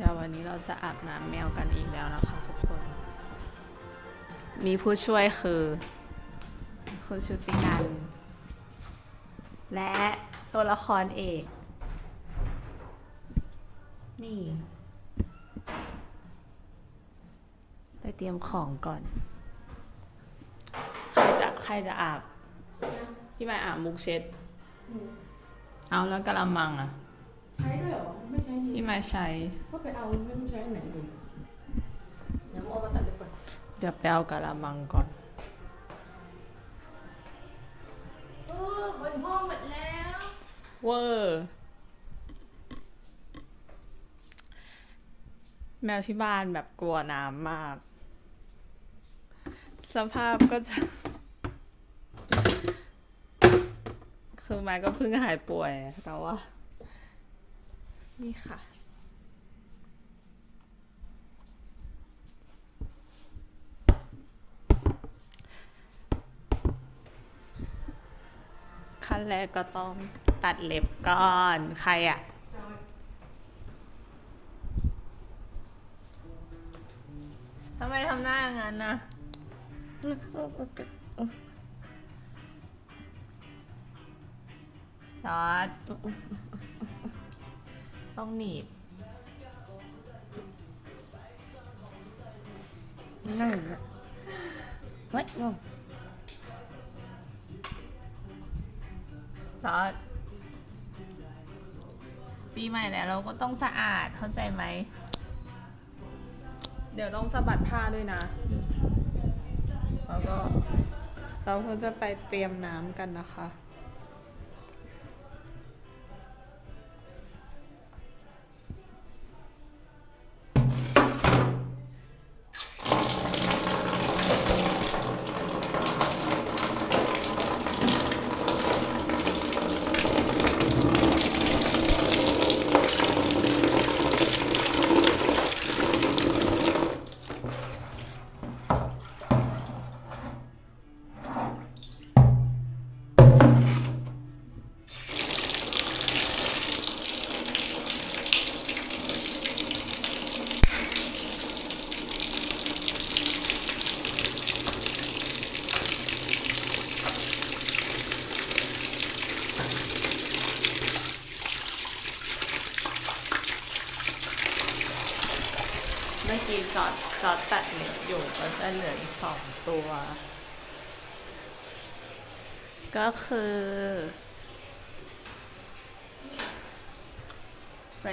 เดี๋ยววันนี้เราจะอาบน้ำแมวกันอีกแล้วนะคะทุกคน มีผู้ช่วยคือคุณชุตินันและตัวละครเอก นี่ ไปเตรียมของก่อน ใครจะใครจะอาบ พี่มายอาบมุกเช็ด เอาแล้วกระมังอะ ใช้ด้วยเหรอ ไม่ใช้นี่พี่มายใช้ ก็ไปเอาไม่ต้องใช้อันไหนดูเดี๋ยวเอามาตัดเลยก่อนเดี๋ยวไปเอากระมังก่อน เออบนห้องหมดแล้วเวอร์แมวที่บ้านแบบกลัวน้ำมาก สภาพก็จะ คือไม้ก็เพิ่งหายป่วย แต่ว่า นี่ค่ะ ขั้นแรกก็ต้องตัดเล็บก่อน ใครอะทำไมทำหน้าอย่างนั้นนะจอด ต้องหนีบนั่งไว้งงจอดปีใหม่แล้วเราก็ต้องสะอาดเข้าใจไหม เดี๋ยวต้องสะบัดผ้าด้วยนะ แล้วก็ เราก็จะไปเตรียมน้ำกันนะคะ จอดจอดตัดเล็บอยู่ก็จะเหลืออีกสองตัว ก็คือ เฟร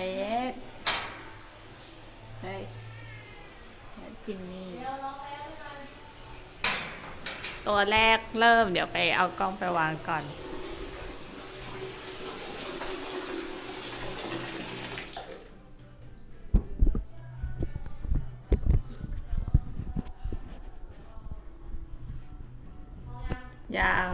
ดเฮ้ยและจิมมี่ ตัวแรกเริ่มเดี๋ยวไปเอากล้องไปวางก่อน ยัง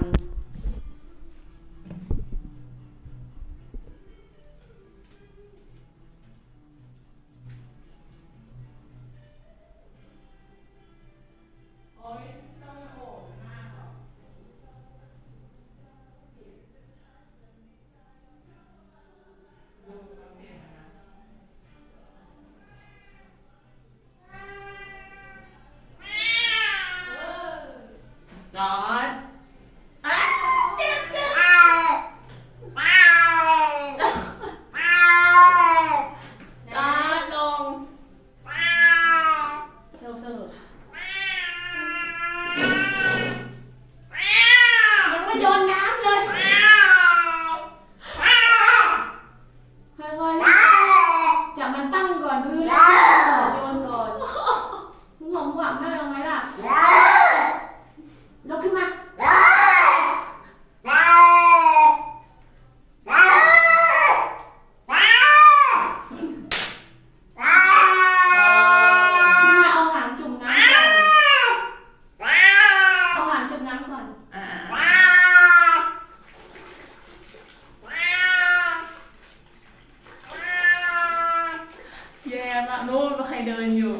นู่นใครเดินอยู่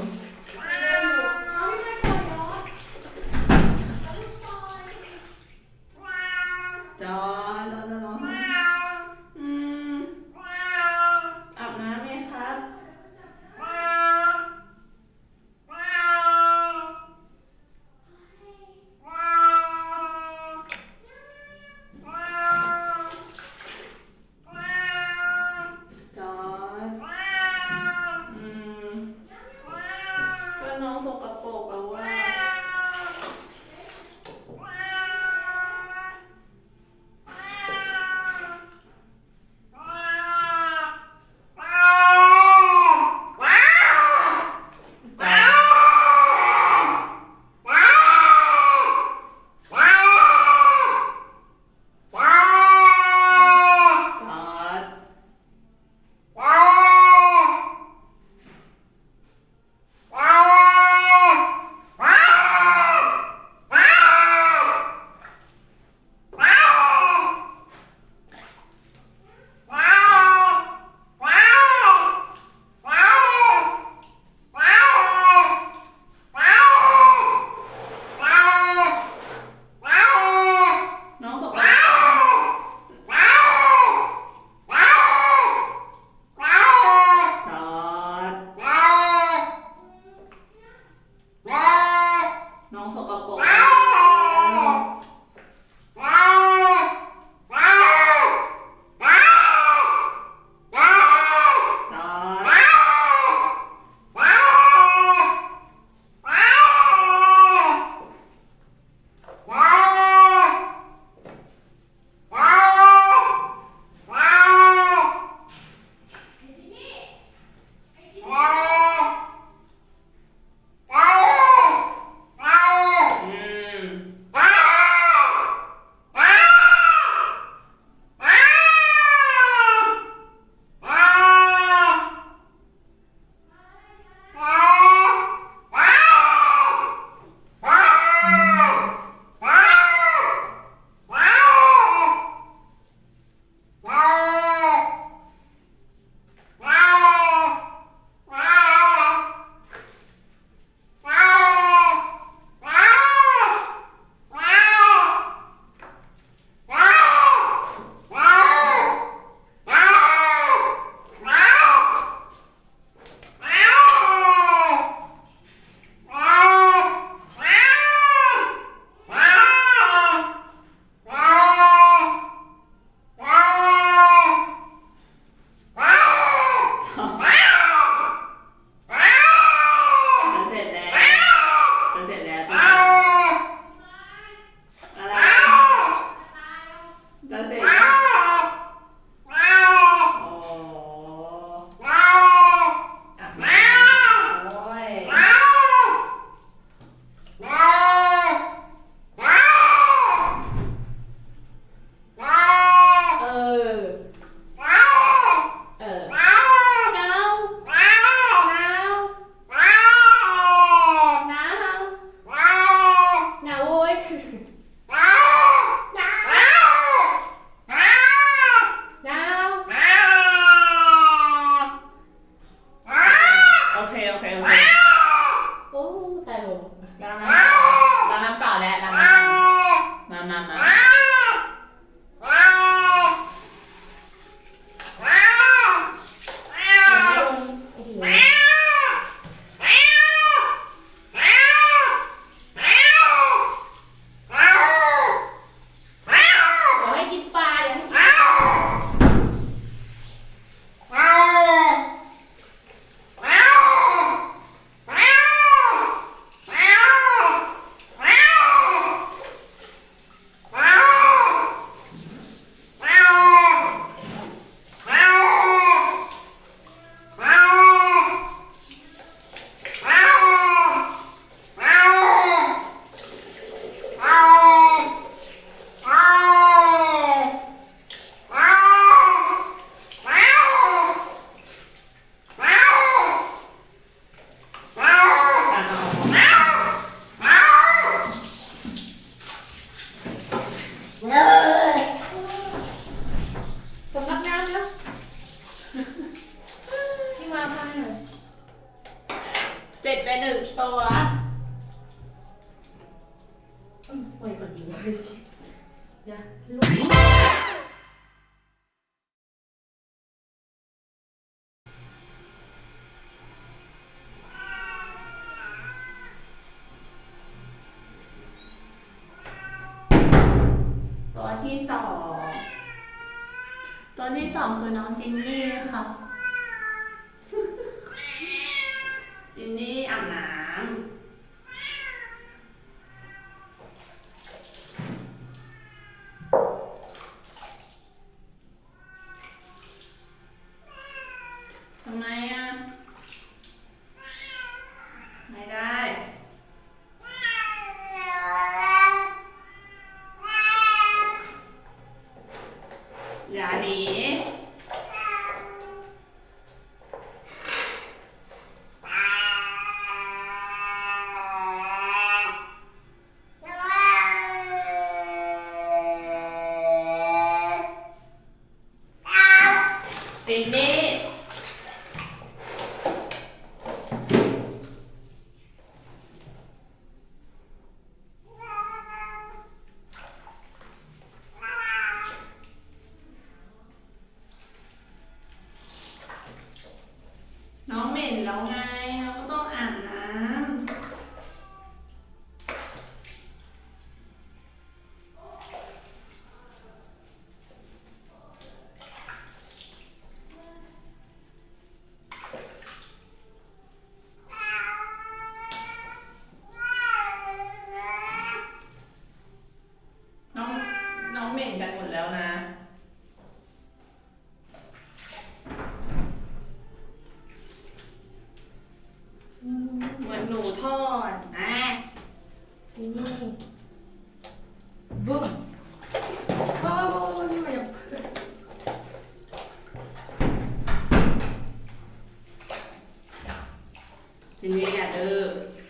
สองคือน้องจินนี่ค่ะ e Ini 都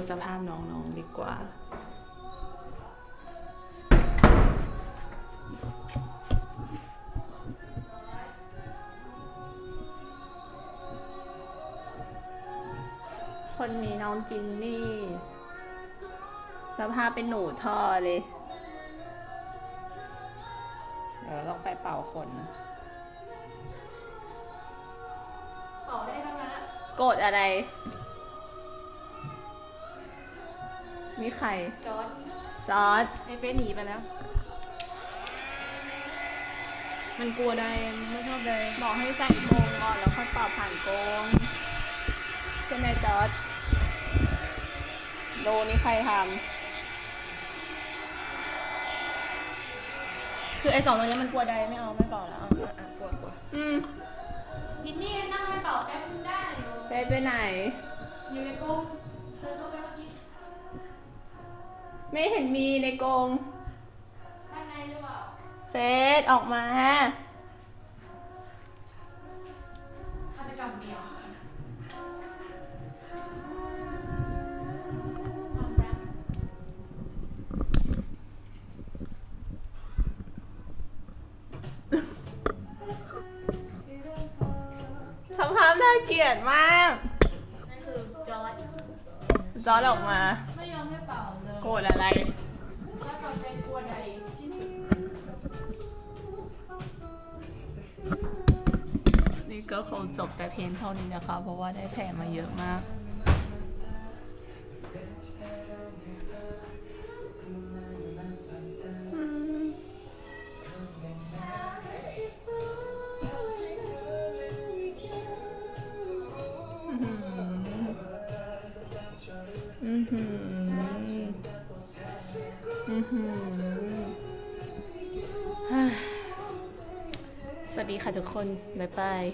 ดูสภาพน้องๆดีกว่าคนนี้น้องจินนี่ สภาพเป็นหนูท่อเลย เดี๋ยวเราต้องไปเป่าขนเป่าได้ทั้งนั้นอะโกรธอะไร มีใคร จอร์ดจอร์ดไอเฟสหนีไปแล้ว มันกลัวใดไม่ชอบไดบอกให้ใส่โกงก่อนแล้วค่อยเป่ผ่านโกงใช่ไหมจอร์ดโดนี่ใครทำคือไอสองตัวนี้มันกลัวใดไม่เอาไม่ตอบแล้วเอาอะกลัวกลัวอืมจินนี่นั่งให้ตอบแป๊บนึงได้เฟสไปไหน อยู่ในกรง ไม่เห็นมีในกรงข้างในหรือเปล่าเฟสออกมา ฆาตกรรมเดียวความรักสภาพน่าเกลียดมาก นั่นคือจอร์ดจอร์ดออกมา รธอะไรถ้าเป่าใจกลัวใดที่สุด นี่ก็คงจบแต่เพียงเท่านี้นะคะ เพราะว่าได้แผลมาเยอะมาก วัสดีค่ะทุกคน บ๊ายบาย